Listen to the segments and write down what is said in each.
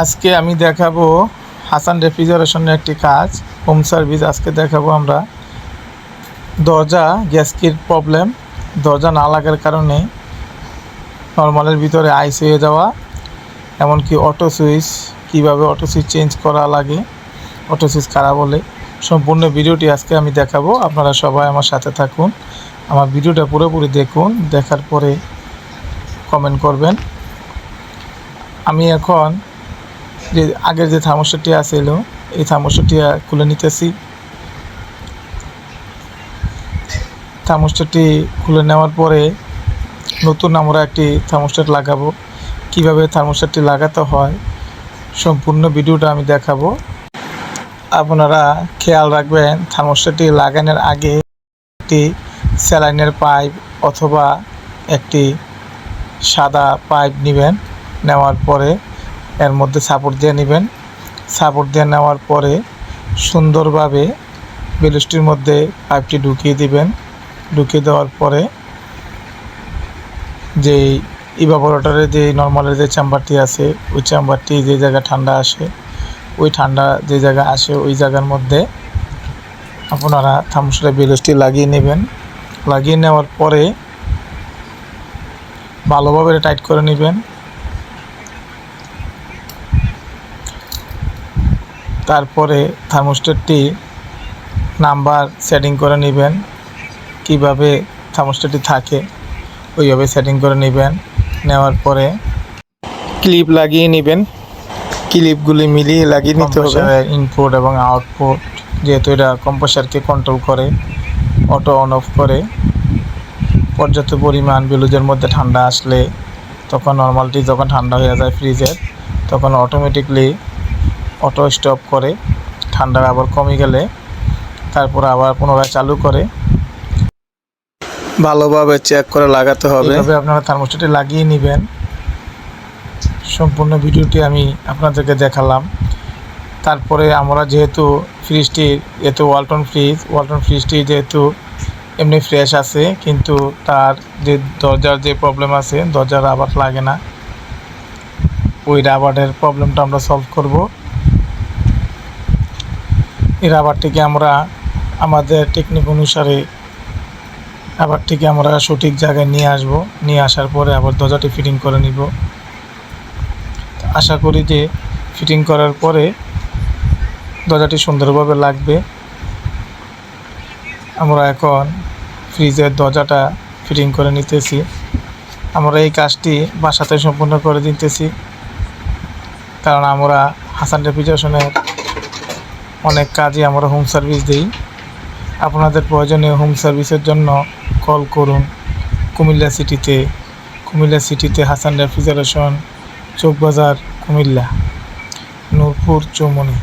আজকে আমি দেখাবো হাসান রেফ্রিজারেশনের একটি কাজ। হোম সার্ভিস আজকে দেখাবো আমরা। দরজা গ্যাসকির প্রবলেম। দরজা না লাগার কারণে নর্মালের ভিতরে আইস হয়ে যাওয়া, এমনকি অটো সুইচ, কীভাবে অটো সুইচ চেঞ্জ করা লাগে, অটো সুইচ কারা বলে সম্পূর্ণ ভিডিওটি আজকে আমি দেখাবো। আপনারা সবাই আমার সাথে থাকুন। আমার ভিডিওটা পুরোপুরি দেখুন। দেখার পরে কমেন্ট করবেন। আমি এখন যে আগের যে থার্মোস্টারটি আছিল এই থার্মোস্টারটি খুলে নিতেছি। থার্মোস্টারটি খুলে নেওয়ার পরে নতুন আমরা একটি থার্মোস্টার লাগাবো। কীভাবে থার্মোস্টারটি লাগাতে হয়, সম্পূর্ণ ভিডিওটা আমি দেখাবো। আপনারা খেয়াল রাখবেন থার্মোস্টারটি লাগানোর আগে একটি স্যালাইনের পাইপ অথবা একটি সাদা পাইপ নেবেন, নেওয়ার পরে এর মধ্যে সাপোর্ট দিয়ে নেবেন। সাপোর্ট দিয়ে নেওয়ার পরে সুন্দরভাবে বেলুসটির মধ্যে পাইপটি ঢুকিয়ে দিবেন। ঢুকিয়ে দেওয়ার পরে যে ইভাপোরেটরের যে নর্মালের যে চেম্বারটি আছে, ওই চেম্বারটি যে জায়গায় ঠান্ডা আসে, ওই ঠান্ডা যে জায়গা আসে, ওই জায়গার মধ্যে আপনারা থামসুলের বেলুসটি লাগিয়ে নেবেন। লাগিয়ে নেওয়ার পরে ভালোভাবে টাইট করে নেবেন। তারপরে থার্মোস্টেটটি নাম্বার সেটিং করে নেবেন। কীভাবে থার্মোস্টেটটি থাকে, ওইভাবে সেটিং করে নেবেন। নেওয়ার পরে ক্লিপ লাগিয়ে নেবেন। ক্লিপগুলি মিলিয়ে লাগিয়ে নিতে হবে। ইনপুট এবং আউটপুট যেহেতু এটা কম্প্রেসারকে কন্ট্রোল করে অটো অন অফ করে, পর্যাপ্ত পরিমাণ বেলুজের মধ্যে ঠান্ডা আসলে, তখন নর্মালটি যখন ঠান্ডা হয়ে যায় ফ্রিজের তখন অটোমেটিকলি অটো স্টপ করে ঠান্ডা আবার কমে গেলে তারপর আবার পুনরায় চালু করে। ভালোভাবে চেক করে লাগাতে হবে। তবে আপনারা থার্মোস্টেটে লাগিয়ে নেবেন। সম্পূর্ণ ভিডিওটি আমি আপনাদেরকে দেখালাম। তারপরে আমরা যেহেতু ফ্রিজটি যেহেতু ওয়ালটন ফ্রিজ ওয়ালটন ফ্রিজটি যেহেতু এমনি ফ্রেশ আছে কিন্তু তার যে দরজার যে প্রবলেম আছে দরজার রাবার লাগে না। ওই রাবারের প্রবলেমটা আমরা সলভ করব। এই রাবারটিকে আমরা আমাদের টেকনিক অনুসারে রাবারটিকে আমরা সঠিক জায়গায় নিয়ে আসব। নিয়ে আসার পরে আবার দরজাটি ফিটিং করে নিব। আশা করি যে ফিটিং করার পরে দরজাটি সুন্দরভাবে লাগবে। আমরা এখন ফ্রিজের দরজাটা ফিটিং করে নিতেছি। আমরা এই কাজটি বাসাতে সম্পূর্ণ করে দিতেছি। কারণ আমরা হাসান রেফ্রিজারেশনের অনেক কাজই আমরা হোম সার্ভিস দিই। আপনাদের প্রয়োজনীয় হোম সার্ভিসের জন্য কল করুন। কুমিল্লা সিটিতে কুমিল্লা সিটিতে হাসান রেফ্রিজারেশন চৌকবাজার, কুমিল্লা। নূরপুর চৌমনি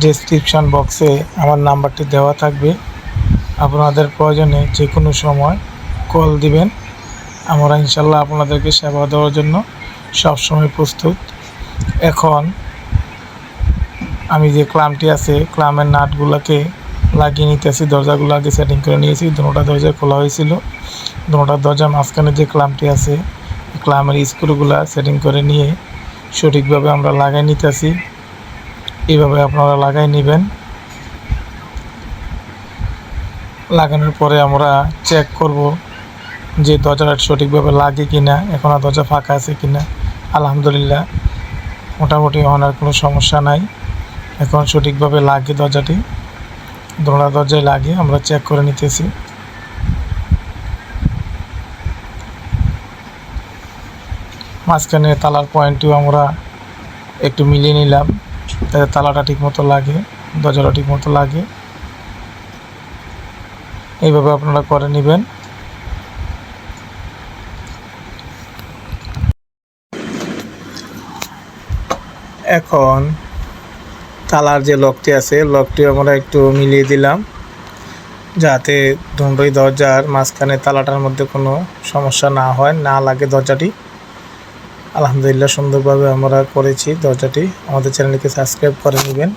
ডেসক্রিপশান বক্সে আমার নাম্বারটি দেওয়া থাকবে। আপনাদের প্রয়োজনে যে কোনো সময় কল দিবেন। আমরা ইনশাল্লাহ আপনাদেরকে সেবা দেওয়ার জন্য সবসময় প্রস্তুত। এখন আমি যে ক্লামটি আছে, ক্লামের নাটগুলোকে লাগিয়ে নিতেছি, দরজাগুলো আগে সেটিং করে নিয়েছি, দুটা দরজা খোলা হয়েছিল। দুটা দরজার মাঝখানে যে ক্লামটি আছে, ক্লামের স্ক্রুগুলো সেটিং করে নিয়ে সঠিকভাবে আমরা লাগাই নিতেছি। এইভাবে আপনারা লাগাই নেবেন। লাগানোর পরে আমরা চেক করব যে দরজাটা সঠিকভাবে লাগে কি না এখন আর দরজা ফাঁকা আছে কি না আলহামদুলিল্লাহ, মোটামুটি ওনার কোনো সমস্যা নাই। এখন সঠিকভাবে লাগে দরজাটি। দোড়া দরজায় লাগে, আমরা চেক করে নিতেছি। মাঝখানে তালার পয়েন্টটিও আমরা একটু মিলিয়ে নিলাম তাতে তালাটা ঠিক মতো লাগে, দরজাটা ঠিক মতো লাগে। এইভাবে আপনারা করে নেবেন। এখন তালার যে লকটি আছে লকটি আমরা একটু মিলিয়ে দিলাম, যাতে ধুমড়ি দরজার মাঝখানে তালাটার মধ্যে কোনো সমস্যা না হয়, না লাগে দরজাটি। আলহামদুলিল্লাহ সুন্দরভাবে আমরা করেছি দরজাটি। আমাদের চ্যানেলকে সাবস্ক্রাইব করে নেবেন।